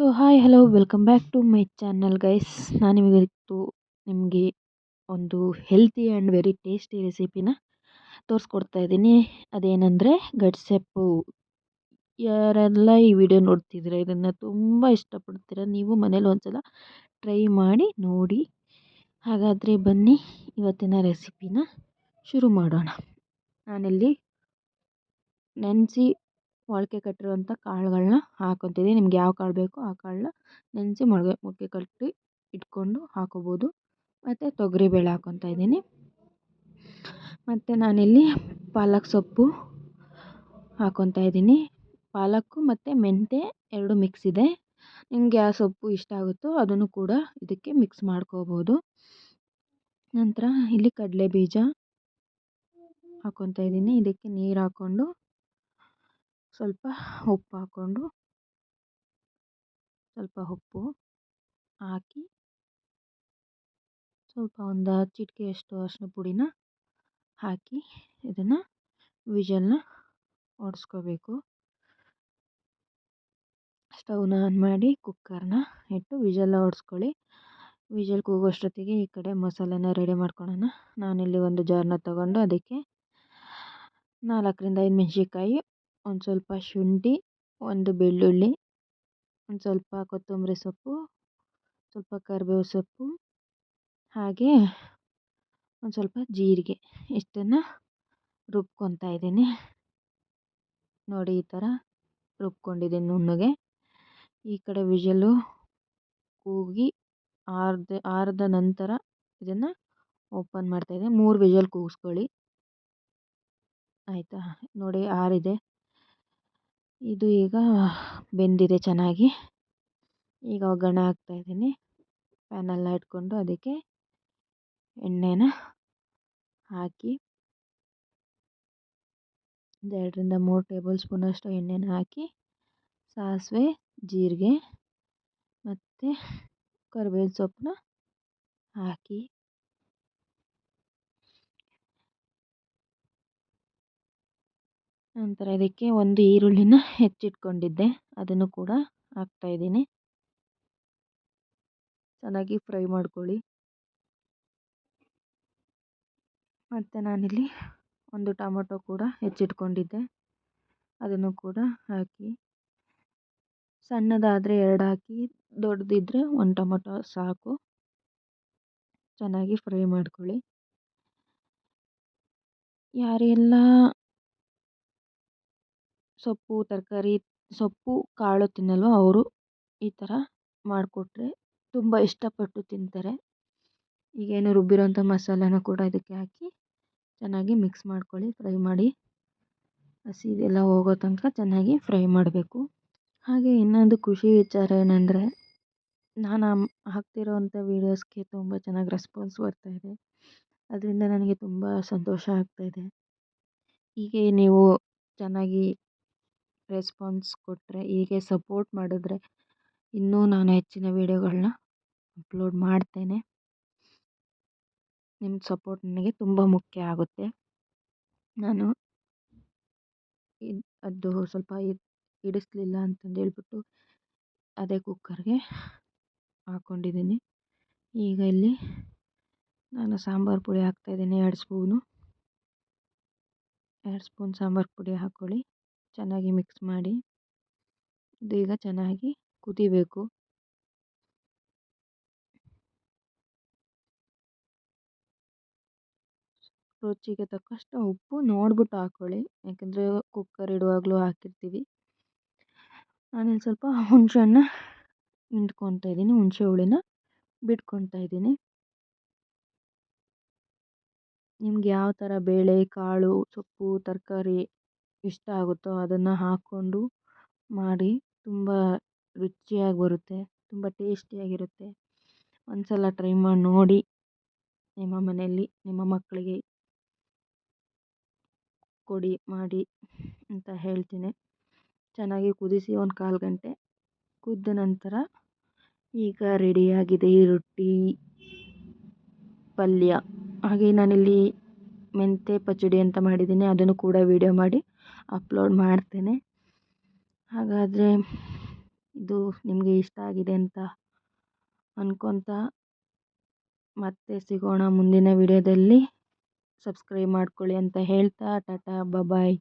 So hi hello welcome back to my channel guys ನಾನು ನಿಮಗಿವತ್ತು ನಿಮಗೆ ಒಂದು ಹೆಲ್ತಿ ಆ್ಯಂಡ್ ವೆರಿ ಟೇಸ್ಟಿ ರೆಸಿಪಿನ ತೋರಿಸ್ಕೊಡ್ತಾ ಇದ್ದೀನಿ. ಅದೇನೆಂದರೆ ಗಡ್ಸೆಪ್ಪು. ಯಾರೆಲ್ಲ ಈ ವಿಡಿಯೋ ನೋಡ್ತಿದ್ದೀರ, ಇದನ್ನು ತುಂಬ ಇಷ್ಟಪಡ್ತೀರ, ನೀವು ಮನೇಲಿ ಒಂದ್ಸಲ ಟ್ರೈ ಮಾಡಿ ನೋಡಿ. ಹಾಗಾದರೆ ಬನ್ನಿ, ಇವತ್ತಿನ ರೆಸಿಪಿನ ಶುರು ಮಾಡೋಣ. ನಾನಿಲ್ಲಿ ನೆನೆಸಿ ಮೊಳಕೆ ಕಟ್ಟಿರುವಂಥ ಕಾಳುಗಳನ್ನ ಹಾಕೊತಿದ್ದೀನಿ ನಿಮ್ಗೆ ಯಾವ ಕಾಳು ಬೇಕೋ ಆ ಕಾಳನ್ನ ನೆನೆಸಿ ಮೊಳಕೆ ಮೊಳಕೆ ಕಟ್ಟಿ ಇಟ್ಕೊಂಡು ಹಾಕೋಬೋದು. ಮತ್ತು ತೊಗರಿಬೇಳೆ ಹಾಕೊತಾ ಇದ್ದೀನಿ. ಮತ್ತು ನಾನಿಲ್ಲಿ ಪಾಲಕ್ ಸೊಪ್ಪು ಹಾಕೊತಾ ಇದ್ದೀನಿ. ಪಾಲಕ್ಕು ಮತ್ತು ಮೆಂತ್ಯ ಎರಡು ಮಿಕ್ಸ್ ಇದೆ. ನಿಮ್ಗೆ ಯಾವ ಸೊಪ್ಪು ಇಷ್ಟ ಆಗುತ್ತೋ ಅದನ್ನು ಕೂಡ ಇದಕ್ಕೆ ಮಿಕ್ಸ್ ಮಾಡ್ಕೋಬೋದು. ನಂತರ ಇಲ್ಲಿ ಕಡಲೆ ಬೀಜ ಹಾಕ್ಕೊತಾ ಇದ್ದೀನಿ. ಇದಕ್ಕೆ ನೀರು ಹಾಕ್ಕೊಂಡು ಸ್ವಲ್ಪ ಉಪ್ಪು ಹಾಕ್ಕೊಂಡು ಸ್ವಲ್ಪ ಉಪ್ಪು ಹಾಕಿ ಸ್ವಲ್ಪ ಒಂದು ಚಿಟಿಕೆಯಷ್ಟು ಅರಿಶಿನ ಪುಡಿನ ಹಾಕಿ ಇದನ್ನು ವಿಜಲ್ನ ಹೊಡೆಸ್ಕೋಬೇಕು ಸ್ಟವ್ನ ಆನ್ ಮಾಡಿ ಕುಕ್ಕರ್ನ ಇಟ್ಟು ವಿಜಲ್ಲ ಹೊಡೆಸ್ಕೊಳ್ಳಿ ವಿಜಲ್ ಕೂಗೋಷ್ಟೊತ್ತಿಗೆ ಈ ಕಡೆ ಮಸಾಲೆನ ರೆಡಿ ಮಾಡ್ಕೊಳ್ಳೋಣ ನಾನಿಲ್ಲಿ ಒಂದು ಜಾರ್ನ ತಗೊಂಡು ಅದಕ್ಕೆ ನಾಲ್ಕರಿಂದ ಐದು ಮೆಣಸಿನ್ಕಾಯಿ ಒಂದು ಸ್ವಲ್ಪ ಶುಂಠಿ, ಒಂದು ಬೆಳ್ಳುಳ್ಳಿ, ಒಂದು ಸ್ವಲ್ಪ ಕೊತ್ತಂಬರಿ ಸೊಪ್ಪು, ಸ್ವಲ್ಪ ಕರಿಬೇವು ಸೊಪ್ಪು, ಹಾಗೆ ಒಂದು ಸ್ವಲ್ಪ ಜೀರಿಗೆ ಇಷ್ಟನ್ನು ರುಬ್ಕೊತಾ ಇದ್ದೀನಿ. ನೋಡಿ ಈ ಥರ ರುಬ್ಕೊಂಡಿದ್ದೀನಿ ನುಣ್ಣಗೆ. ಈ ಕಡೆ ವಿಷಲು ಕೂಗಿ ಆರ್ದ, ಆರಿದ ನಂತರ ಇದನ್ನು ಓಪನ್ ಮಾಡ್ತಾಯಿದ್ದೀನಿ ಮೂರು ವಿಷಲ್ ಕೂಗಿಸ್ಕೊಳ್ಳಿ. ಆಯಿತಾ? ನೋಡಿ ಆರಿದೆ. ಇದು ಈಗ ಬೆಂದಿದೆ ಚೆನ್ನಾಗಿ. ಈಗ ಒಗ್ಗರಣೆ ಹಾಕ್ತಾಯಿದ್ದೀನಿ ಪ್ಯಾನೆಲ್ಲ ಇಟ್ಕೊಂಡು ಅದಕ್ಕೆ ಎಣ್ಣೆನ ಹಾಕಿ ಒಂದು ಎರಡರಿಂದ ಮೂರು ಟೇಬಲ್ ಸ್ಪೂನಷ್ಟು ಎಣ್ಣೆನ ಹಾಕಿ ಸಾಸಿವೆ, ಜೀರಿಗೆ ಮತ್ತು ಕರಿಬೇವಿನ ಸೊಪ್ಪನ್ನ ಹಾಕಿ ನಂತರ ಇದಕ್ಕೆ ಒಂದು ಈರುಳ್ಳಿನ ಹೆಚ್ಚಿಟ್ಕೊಂಡಿದ್ದೆ. ಅದನ್ನು ಕೂಡ ಹಾಕ್ತಾಯಿದ್ದೀನಿ ಚೆನ್ನಾಗಿ ಫ್ರೈ ಮಾಡ್ಕೊಳ್ಳಿ. ಮತ್ತು ನಾನಿಲ್ಲಿ ಒಂದು ಟೊಮೊಟೊ ಕೂಡ ಹೆಚ್ಚಿಟ್ಕೊಂಡಿದ್ದೆ. ಅದನ್ನು ಕೂಡ ಹಾಕಿ. ಸಣ್ಣದಾದರೆ ಎರಡು ಹಾಕಿ ದೊಡ್ಡದಿದ್ದರೆ ಒಂದು ಟೊಮೊಟೊ ಸಾಕು. ಚೆನ್ನಾಗಿ ಫ್ರೈ ಮಾಡ್ಕೊಳ್ಳಿ. ಯಾರೆಲ್ಲ ಸೊಪ್ಪು, ತರಕಾರಿ, ಸೊಪ್ಪು, ಕಾಳು ತಿನ್ನಲ್ವೋ ಅವರು? ಈ ಥರ ಮಾಡಿಕೊಟ್ರೆ ತುಂಬ ಇಷ್ಟಪಟ್ಟು ತಿಂತಾರೆ. ಈಗೇನು ರುಬ್ಬಿರೋಂಥ ಮಸಾಲೆನ ಕೂಡ ಇದಕ್ಕೆ ಹಾಕಿ ಚೆನ್ನಾಗಿ ಮಿಕ್ಸ್ ಮಾಡ್ಕೊಳ್ಳಿ ಫ್ರೈ ಮಾಡಿ. ಹಸಿದೆಲ್ಲ ಹೋಗೋ ತನಕ ಚೆನ್ನಾಗಿ ಫ್ರೈ ಮಾಡಬೇಕು. ಹಾಗೆ ಇನ್ನೊಂದು ಖುಷಿ ವಿಚಾರ ಏನಂದರೆ, ನಾನು ಹಾಕ್ತಿರೋವಂಥ ವೀಡಿಯೋಸ್ಗೆ ತುಂಬ ಚೆನ್ನಾಗಿ ರೆಸ್ಪಾನ್ಸ್ ಬರ್ತಾಯಿದೆ ಅದರಿಂದ ನನಗೆ ತುಂಬ ಸಂತೋಷ ಆಗ್ತಾಯಿದೆ ಹೀಗೆ ನೀವು ಚೆನ್ನಾಗಿ ರೆಸ್ಪಾನ್ಸ್ ಕೊಟ್ಟರೆ ಹೀಗೆ ಸಪೋರ್ಟ್ ಮಾಡಿದ್ರೆ ಇನ್ನೂ ನಾನು ಹೆಚ್ಚಿನ ವೀಡಿಯೋಗಳನ್ನ ಅಪ್ಲೋಡ್ ಮಾಡ್ತೇನೆ. ನಿಮ್ಮ ಸಪೋರ್ಟ್ ನನಗೆ ತುಂಬ ಮುಖ್ಯ ಆಗುತ್ತೆ. ನಾನು ಇದು, ಅದು ಸ್ವಲ್ಪ ಇಡಿಸ್ಲಿಲ್ಲ ಅಂತಂದು ಹೇಳ್ಬಿಟ್ಟು ಅದೇ ಕುಕ್ಕರ್ಗೆ ಹಾಕ್ಕೊಂಡಿದ್ದೀನಿ ಈಗ ಇಲ್ಲಿ ನಾನು ಸಾಂಬಾರು ಪುಡಿ ಹಾಕ್ತಾಯಿದ್ದೀನಿ ಎರಡು ಸ್ಪೂನು ಎರಡು ಸ್ಪೂನ್ ಸಾಂಬಾರು ಪುಡಿ ಹಾಕ್ಕೊಳ್ಳಿ ಚೆನ್ನಾಗಿ ಮಿಕ್ಸ್ ಮಾಡಿ ಇದು ಈಗ ಚೆನ್ನಾಗಿ ಕುದಿಬೇಕು. ರುಚಿಗೆ ತಕ್ಕಷ್ಟು ಉಪ್ಪು ನೋಡ್ಬಿಟ್ಟು ಹಾಕ್ಕೊಳ್ಳಿ ಯಾಕೆಂದರೆ ಕುಕ್ಕರ್ ಇಡುವಾಗಲೂ ಹಾಕಿರ್ತೀವಿ. ನಾನಿಲ್ಲಿ ಸ್ವಲ್ಪ ಹುಣಸೆಹಣ್ಣ ಹಿಂಡ್ಕೊತಾ ಇದ್ದೀನಿ. ಹುಣಸೆ ಹುಳಿನ ಬಿಟ್ಕೊತಾ ಇದ್ದೀನಿ. ನಿಮ್ಗೆ ಯಾವ ಥರ ಬೇಳೆ, ಕಾಳು, ಸೊಪ್ಪು, ತರಕಾರಿ ಇಷ್ಟ ಆಗುತ್ತೋ ಅದನ್ನು ಹಾಕ್ಕೊಂಡು ಮಾಡಿ ತುಂಬ ರುಚಿಯಾಗಿ ಬರುತ್ತೆ, ತುಂಬ ಟೇಸ್ಟಿಯಾಗಿರುತ್ತೆ. ಒಂದು ಸಲ ಟ್ರೈ ಮಾಡಿ ನೋಡಿ ನಿಮ್ಮ ಮನೆಯಲ್ಲಿ, ನಿಮ್ಮ ಮಕ್ಕಳಿಗೆ ಕೊಡಿ, ಮಾಡಿ ಅಂತ ಹೇಳ್ತೀನಿ. ಚೆನ್ನಾಗಿ ಕುದಿಸಿ ಒಂದು ಕಾಲು ಗಂಟೆ ಕುದ್ದ ನಂತರ ಈಗ ರೆಡಿಯಾಗಿದೆ ಈ ರೊಟ್ಟಿ ಪಲ್ಯ. ಹಾಗೆ ನಾನಿಲ್ಲಿ ಮೆಂತ್ಯ ಪಚಡಿ ಅಂತ ಮಾಡಿದ್ದೀನಿ, ಅದನ್ನು ಕೂಡ ವೀಡಿಯೋ ಮಾಡಿ ಅಪ್ಲೋಡ್ ಮಾಡ್ತೇನೆ. ಹಾಗಾದರೆ ಇದು ನಿಮಗೆ ಇಷ್ಟ ಆಗಿದೆ ಅಂತ ಅನ್ಕೊಂತ ಮತ್ತೆ ಸಿಗೋಣ ಮುಂದಿನ ವಿಡಿಯೋದಲ್ಲಿ. ಸಬ್ಸ್ಕ್ರೈಬ್ ಮಾಡ್ಕೊಳ್ಳಿ ಅಂತ ಹೇಳ್ತಾ, ಟಾಟಾ ಬಾಯ್